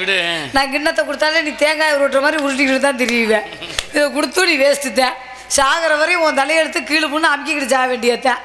விடு. நான் கிண்ணத்தை கொடுத்தாலே நீ தேங்காய் உருட்டுற மாதிரி உருட்டிக்கிட்டு தான் திரியுவேன். இதை கொடுத்து நீ வேஸ்ட்டு தான் சாகிற வரையும் உன் தலையெடுத்து கீழே பொண்ணு அமுக்கிக்கிட்டு சாக வேண்டியதான்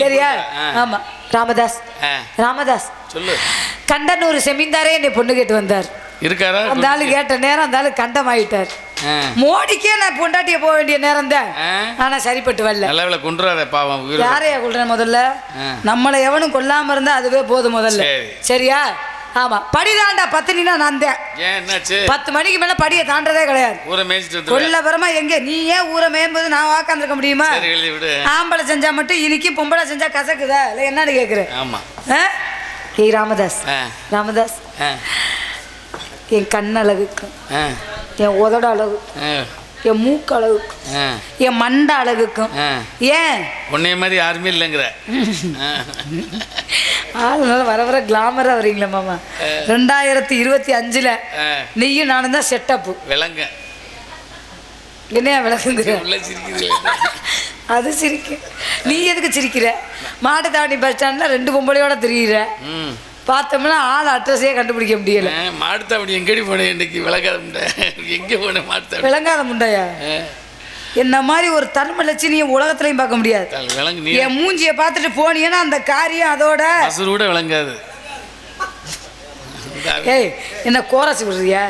சரியா. ஆமா. ராமதாஸ். ராமதாஸ். சொல்லு. கண்டனூர் செமிந்தாரே என்னை பொண்ணு கேட்டு வந்தார். இருக்காரா? அந்த ஆளு கேட்ட நேரம் அந்த ஆளு கண்டம் ஆயிட்டார். மோடிக்கே நான் பொண்டாட்டிய போக வேண்டிய நேரம் தான். ஆனா சரிப்பட்டு வரல. நல்ல கொண்டுறாத பாவம் யாரையா கொள்றேன் முதல்ல. நம்மளை எவனும் கொல்லாம இருந்தா அதுவே போதும் முதல்ல. சரி. சரியா? ஆமா படிதாண்டா பத்தினா நான் தான் பத்து மணிக்கு மேல படியை தாண்டதே கிடையாது. கொல்லபுரமா எங்க? நீ ஏன் ஊரை மேயும்போது நான் வாக்காந்துருக்க முடியுமா? ஆம்பளை செஞ்சா மட்டும் இனிக்கு பொம்பளை செஞ்சா கசக்குதா? இல்ல என்னன்னு ஆ? ஏய் ராமதாஸ். ராமதாஸ். என் கண் அழகுக்கும் என் உதட அழகுக்கும் ஆ, என் மூக்கு அழகுக்கும் என் மண்ட அழகுக்கும். ஏன்? உன்னைய மாதிரி யாருமே இல்லைங்கிற. ஆளுனால வர வர கிளாமரா வரீங்களா மாமா. ரெண்டாயிரத்தி இருபத்தி அஞ்சுல நீயும் நானும் தான் செட்டப்பு விளங்க என்னையா சிரிக்குது அது சிரிக்கு. நீ எதுக்கு சிரிக்கிற? மாட்டுத்தாவணி பஸ் ஸ்டாண்டில் ரெண்டு பொம்பளையோட தெரியுற. ம். பார்த்தோம்னா ஆள் அட்ரஸே கண்டுபிடிக்க முடியல. மாடுத்தாவடி எங்கடி போனேன் இன்னைக்கு விளக்காத முண்டை? எங்கே போனேன் மாடுத்தாவடி விளங்காத முண்டையா? என்ன மாதிரி ஒரு தர்ம லட்சியம் உலகத்துலையும் பார்க்க முடியாது. என் மூஞ்சியை பார்த்துட்டு போனீங்கன்னா அந்த காரியம் அதோட கூட விளங்காது. ஏய் என்ன கோரஸ் விடுறியா?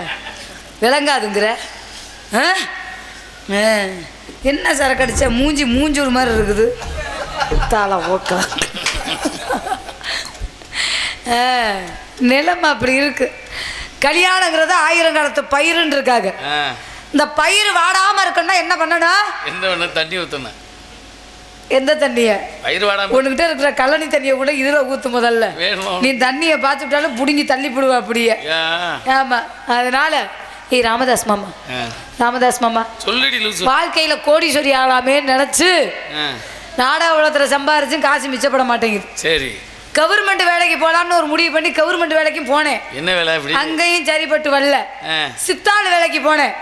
விளங்காதுங்கிற? ஆ? என்ன சரக்கு அடிச்ச மூஞ்சி மூஞ்சி ஒரு மாதிரி இருக்குது. தாள ஓக்கா நிலைமை அப்படி இருக்கு. கல்யாணங்கிறது ஆயிரம் காலத்து பயிருன்னு இருக்காங்க. இந்த பயிர் வாடாம இருக்குன்னா என்ன பண்ணணும்? என்ன பண்ண தண்ணி ஊற்றணும் எந்த தண்ணிய? பயிர் வாடாம உன்கிட்ட இருக்கிற கழனி தண்ணியை கூட இதுல ஊத்து முதல்ல. நீ தண்ணியை பார்த்து விட்டாலும் புடுங்கி தள்ளி போடுவ அப்படியே. ஆமா. அதனால ஏய் ராமதாஸ் மாமா. ராமதாஸ் மாமா. சொல்லுடி லூசு. வாழ்க்கையில கோடீஸ்வரி ஆகலாமே நினைச்சு ஆ, நாடக உலகத்துல சம்பாரிச்சும் காசு மிச்சப்பட மாட்டேங்குது. சரி. கவர்மெண்ட் வேலைக்கு போலாம்னு ஒரு முடிவு பண்ணி கவர்மெண்ட் வேலைக்கும் போனேன். என்ன வேலை அங்கேயும் சரிப்பட்டு வரல. சித்தாள் வேலைக்கு போனேன்.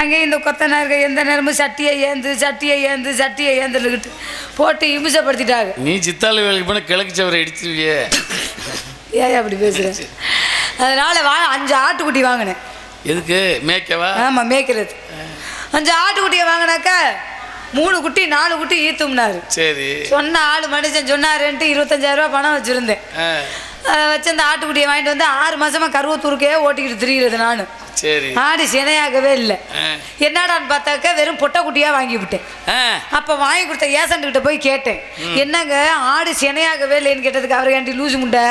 அங்கேயும் இந்த கொத்தனார்கள் எந்த நேரமும் சட்டியை ஏந்து சட்டியை ஏந்து சட்டியை ஏந்துக்கிட்டு போட்டு இமிசப்படுத்திட்டாங்க. நீ சித்தாள் வேலைக்கு போன கிழக்கு சவரை அடிச்சிருவியே ஏன் அப்படி பேசுகிறேன் அதனால வா அஞ்சு ஆட்டுக்குட்டி வாங்கினேன். எதுக்கு? மேய்க்கவா? ஆமாம் மேய்க்கிறது. அஞ்சு ஆட்டுக்குட்டியை வாங்கினாக்கா மூணு குட்டி நாலு குட்டி ஈத்தும்னாரு. சரி. சொன்ன ஆள் மனுஷன் சொன்னாருன்ட்டு இருபத்தஞ்சாயிரம் ரூபாய் பணம் வச்சுருந்தேன். வச்சு அந்த ஆட்டுக்குட்டியை வாங்கிட்டு வந்து ஆறு மாசமா கருவத்தூருக்கே ஓட்டிக்கிட்டு திரிகிறது நான். சரி. ஆடு சினையாகவே இல்லை. என்னடான்னு பார்த்தாக்க வெறும் பொட்டைக்குட்டியாக வாங்கி விட்டேன். அப்போ வாங்கி கொடுத்த ஏசன்ட்டுக்கிட்ட போய் கேட்டேன். என்னங்க ஆடு சினையாகவே இல்லைன்னு கேட்டதுக்கு அவர் ஏன்டி லூசு முண்டை?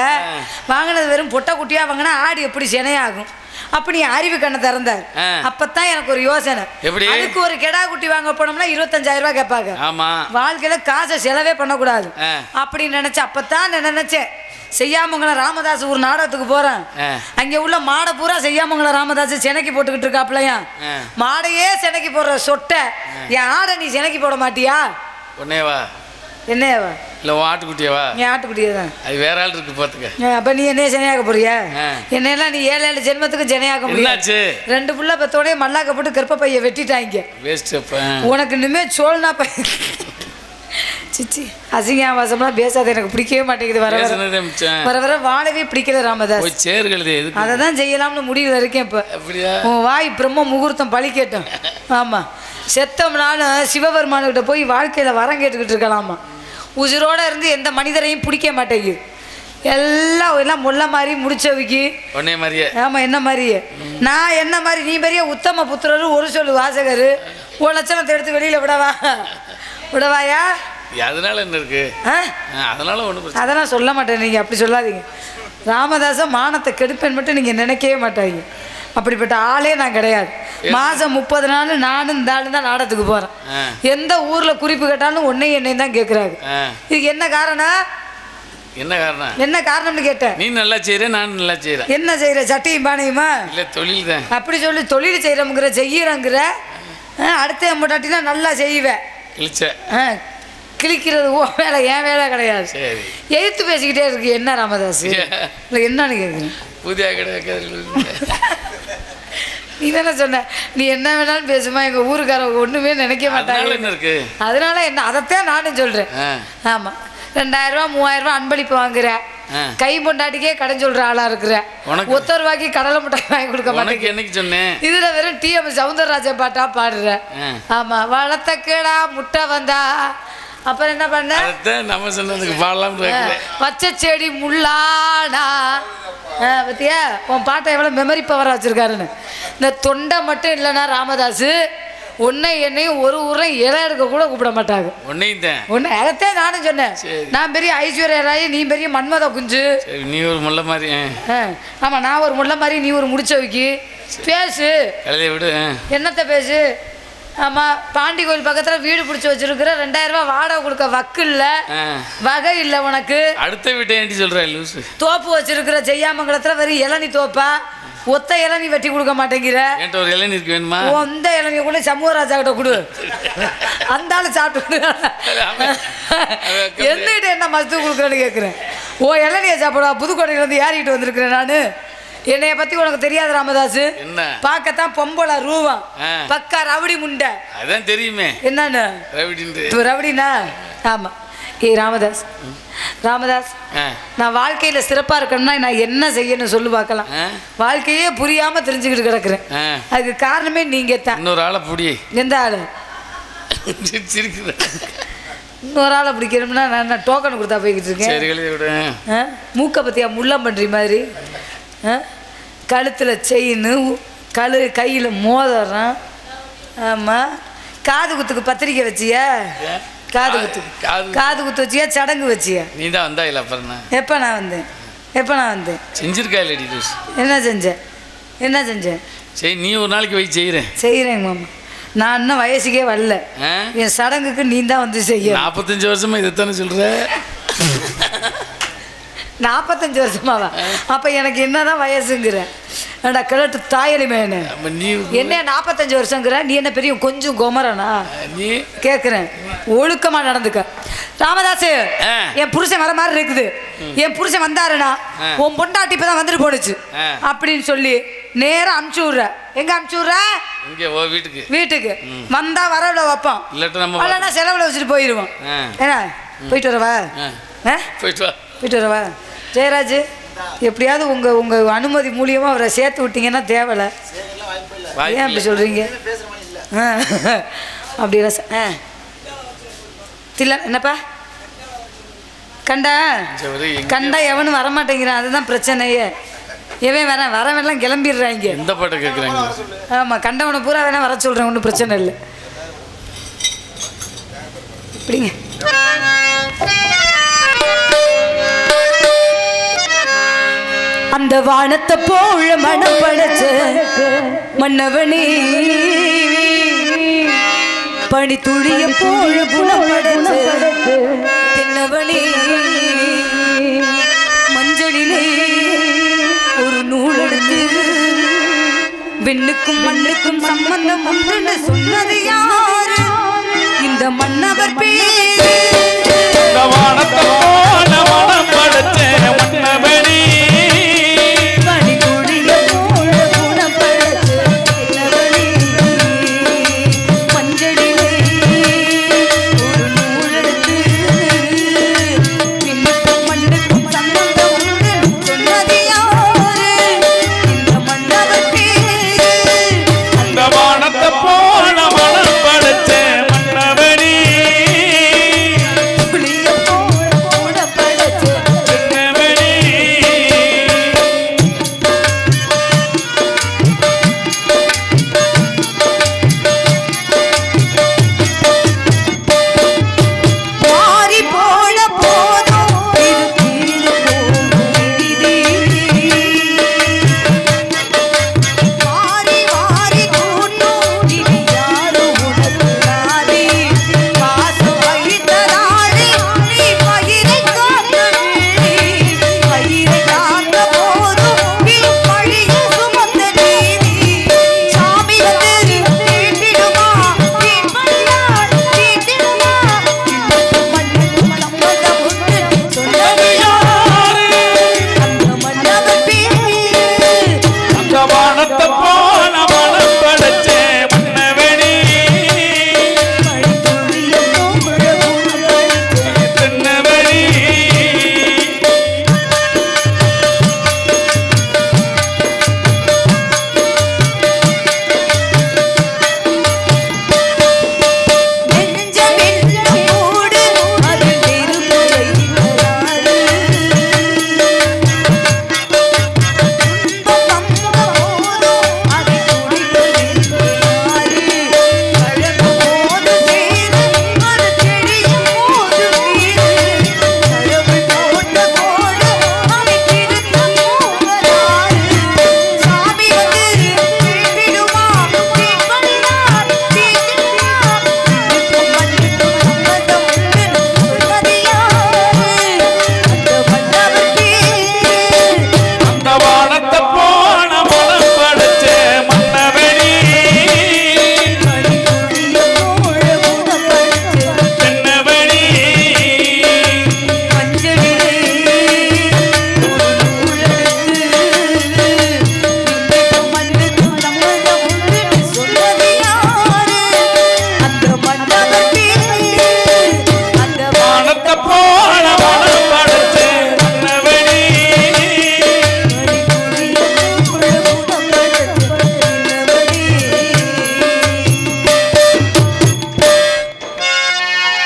வாங்கினது வெறும் பொட்டைக்குட்டியாக வாங்கினா ஆடு எப்படி சினையாகும்? அப்படி அறிவு கண்ணை திறந்தார். அப்பதான் எனக்கு ஒரு யோசனை? அதுக்கு ஒரு கெடா குட்டி வாங்க போனோம்னா இருபத்தஞ்சாயிரம் ரூபாய் கேட்பாங்க. வாழ்க்கையில காசை செலவே பண்ணக்கூடாது. அப்படின்னு நினைச்சேன் அப்பதான் நான் நினைச்சேன். செய்யாமங்கலம் ராமதாஸ் ஒரு நாடகத்துக்கு போறேன். அங்க உள்ள மாடை பூரா செய்யாமங்கலம் ராமதாஸ் செனைக்கு போட்டுக்கிட்டு இருக்காப்லையா. மாடையே செனைக்கு போடுற சொட்டை. என் ஆடை நீ செனைக்கு போட மாட்டியா? உன்னையவா என்னையவா? இல்லை ஆட்டுக்குட்டியவா என் ஆட்டுக்குட்டியே தான். அது வேற ஆள் இருக்கு பார்த்துக்க. அப்ப நீ என்னைய செனையாக்க போறியா? ஆ. என்னையெல்லாம் நீ ஏழு ஏழு ஜென்மத்துக்கு செனையாக்க முடியாது என்னாச்சு? ரெண்டு புள்ள பெத்தோடய மல்லாக்க போட்டு கர்ப்ப பைய வெட்டிட்டாங்க வேஸ்ட் உனக்கு இனிமே சோழ்னா பை சிச்சி. அசிங்க வாசம்லாம் பேசாத எனக்கு பிடிக்கவே மாட்டேங்குது. வர வர. வர வர வாழவே பிடிக்கல ராமதாஸ். அதை தான் செய்யலாம்னு முடிவில் இருக்கேன் இப்போ. அப்படியா? உன் வாய் பிரம்ம முகூர்த்தம் பழிக்கட்டும் ஆமாம் செத்தம்னாலும் சிவபெருமானுக்கிட்ட போய் வாழ்க்கையில் வரம் கேட்டுக்கிட்டு இருக்கலாமா? உசுரோட இருந்து எந்த மனிதரையும் பிடிக்க மாட்டேங்குது. எல்லாம் எல்லாம் முள்ள மாதிரி முடிச்சவிக்கி. உன்னைய மாதிரியே. ஆமாம் என்ன மாதிரியே. நான் என்ன மாதிரி நீ பெரிய உத்தம புத்திரரு ஒரு சொல்லு வாசகர். ஒரு லட்சணத்தை எடுத்து வெளியில் விடவா. விடவாயா? அதனால என்ன இருக்கு? அதனால ஒன்றும் அதெல்லாம் சொல்ல மாட்டேன் நீங்கள் அப்படி சொல்லாதீங்க. ராமதாச மானத்தை கெடுப்பேன் மட்டும் நீங்கள் நினைக்கவே மாட்டாங்க. அப்படிப்பட்ட ஆளே நான் கிடையாது. மாதம் முப்பது நாள் நானும் இந்த ஆளு தான் நாடகத்துக்கு போகிறேன் எந்த ஊரில் குறிப்பு கேட்டாலும் உன்னையும் என்னையும் தான் கேட்குறாங்க ஆ. இதுக்கு என்ன காரணம்? என்ன காரணம்? என்ன காரணம்னு கேட்டேன். நீ நல்லா செய்யற நான் நல்லா செய்யறேன் என்ன செய்கிற சட்டியும் பானையுமா? இல்லை தொழில் தான் அப்படி சொல்லி தொழில் செய்கிறோங்கிற செய்கிறோங்கிற அடுத்த முட்டாட்டினா நல்லா செய்வேன். கிழிச்ச கிழிக்கிறது ஓ வேலை என் வேலை கிடையாது. எழுத்து பேசிக்கிட்டே இருக்கு. என்ன ராமதாஸ்? இல்லை என்னன்னு கேட்குறேன். புதிய நீ தானே சொன்ன. நீ என்ன வேணாலும் பேசுமா எங்கள் ஊருக்காரவங்க ஒன்றுமே நினைக்க மாட்டாங்க. அதனால என்ன? அதைத்தான் நானும் சொல்கிறேன் ஆ, ஆமாம் ரெண்டாயிரரூவா மூவாயிரரூவா அன்பளிப்பு வாங்குற. ஆ. கை பொண்டாட்டிக்கே கடன் சொல்ற ஆளா இருக்கிற. உனக்கு? ஒத்த ரூபாய்க்கு கடலை மிட்டாய் வாங்கி கொடுக்க என்னைக்கு சொன்னேன் இதுல வெறும் டிஎம் சவுந்தரராஜன் பாட்டா பாடுற. ஆமா. வளர்த்த கேடா முட்டை வந்தா அப்புறம் என்ன பண்ண? நம்ம சொன்னதுக்கு பாடலாம் பச்சை செடி முள்ளானா. பத்தியா? உன் பாட்டை எவ்வளோ மெமரி பவர் வச்சிருக்காருன்னு. இந்த தொண்டை மட்டும் இல்லைன்னா ராமதாஸ் உன்னை என்னையும் ஒரு ஊரை இலை எடுக்க கூட கூப்பிட மாட்டாங்க. உன்னையும் தான். உன்னை அதைத்தே நானும் சொன்னேன். நான் பெரிய ஐஸ்வர்யா ராய் நீ பெரிய மன்மத குஞ்சு. நீ ஒரு முள்ள மாதிரி ஆ. ஆ, ஆமா நான் ஒரு முள்ள மாதிரி நீ ஒரு முடிச்ச வைக்கி. பேசு. விடு. என்னத்த பேசு? ஆமா பாண்டி கோயில் பக்கத்துல வீடு பிடிச்சி வச்சிருக்கிற ரெண்டாயிரம் ரூபாய் வாடகை கொடுக்க வக்கு இல்ல. வகை இல்லை உனக்கு. அடுத்த வீட்டை ஏன்டி சொல்ற லூசு? தோப்பு வச்சிருக்கிற ஜெய்யாமங்கலத்துல வெறும் இளநி தோப்பா? ஒத்த இளநி வெட்டி கொடுக்க மாட்டேங்கிற. என்கிட்ட ஒரு இளநீருக்கு வேணுமா? அந்த இளநிய கூட சமூகராஜா கிட்ட கொடு. அந்த ஆளு சாப்பிட்டு என்னகிட்ட என்ன மஸ்து கொடுக்குறேன்னு கேட்குறேன் ஓ இளநிய சாப்பிடா புதுக்கோட்டையில இருந்து ஏறிக்கிட்டு வந்திருக்கிறேன் நான். என்னைய பத்தி உனக்கு தெரியாது ராமதாஸ் என்ன? பார்க்கத்தான் பொம்பளை ரூவம் ஆ. பக்கா ரவுடி முண்டை. அதான் தெரியுமே. என்னன்னு? ரவுடினா? ஆமா. ஏய் ராமதாஸ். ராமதாஸ் நான் வாழ்க்கையில சிறப்பா இருக்கணும்னா நான் என்ன செய்யணும் சொல்லு பார்க்கலாம். வாழ்க்கையே புரியாம தெரிஞ்சுக்கிட்டு கிடக்குறேன். அதுக்கு காரணமே நீங்க தான். இன்னொரு ஆளை புடி. எந்த ஆளு? இன்னொரு ஆளை பிடிக்கணும்னா நான் டோக்கன் கொடுத்தா போய்கிட்டு இருக்கேன்? மூக்க பத்தியா முள்ளம் பன்றி மாதிரி? கழுத்துல செயின் கழு கையில் மோதிரம். ஆமாம் காது குத்துக்கு பத்திரிக்கை வச்சியா? காது குத்துக்கு காது காது குத்து வச்சியா சடங்கு வச்சியா? நீ தான் வந்தா இல்லை அப்புறம்? எப்போ நான் வந்தேன்? எப்போ நான் வந்தேன்? செஞ்சிருக்கா இல்லடி லூசு என்ன செஞ்சேன் என்ன செஞ்சேன் சரி நீ ஒரு நாளைக்கு போய் செய்கிறேன் செய்கிறேங்க மாமா. நான் இன்னும் வயசுக்கே வரல. என் சடங்குக்கு நீ தான் வந்து செய்ய நாற்பத்தஞ்சு வருஷமா இதைத்தானே சொல்ற? நாற்பத்தஞ்சு வருஷமாவா? அப்போ எனக்கு என்னதான் வயசுங்கிற? ஏண்டா கிழட்டு தாயலி மேனு என்ன நாற்பத்தஞ்சு வருஷங்கிற? நீ என்ன பெரிய கொஞ்சம் குமரனா? நீ கேட்குறேன் ஒழுக்கமா நடந்துக்க. ராமதாஸ். என் புருஷன் வர மாதிரி இருக்குது. என் புருஷன் வந்தாருனா. உன் பொண்டாட்டி இப்போ தான் வந்துட்டு போனுச்சு. அப்படின்னு சொல்லி நேரா அமுச்சு விட்ற. எங்க அமுச்சு விட்ற? இங்கே ஓ வீட்டுக்கு. வீட்டுக்கு. வந்தா வரவுல வைப்போம் இல்லைன்னா செலவுல வச்சுட்டு போயிடுவோம் ஆ. என்ன போயிட்டு வரவா? போயிட்டு வா. போயிட்டு வரவா? ஜெயராஜ் எப்படியாவது உங்க உங்க அனுமதி மூலியமா அவரை சேர்த்து விட்டீங்கன்னா தேவலை ஏன் அப்படி வாய்ப்பு சொல்றீங்க? ஆ. தில்ல என்னப்பா? கண்டா? கண்டா எவனும் வரமாட்டேங்கிறான். அதுதான் பிரச்சனையே. எவன் வரேன் வரவெல்லாம் கிளம்பிடுறாங்க. எந்த பாட்டை கேட்குறாங்க? ஆமாம் கண்டவனை பூரா வேணா வர சொல்கிறேன் ஒன்றும் பிரச்சனை இல்லை. இப்படிங்க. அந்த வானத்தை போல மனம் படைச்ச மன்னவனே பனி துளிய போல குணம் படைச்ச தென்னவனே மஞ்சளிலே ஒரு நூல் எடுத்து. விண்ணுக்கும் மண்ணுக்கும் சம்பந்தம் உண்டுன்னு சொன்னது யாரு? இந்த மன்னவர் பேரு. வானத்தை போல மனம் படைச்ச மன்னவனே.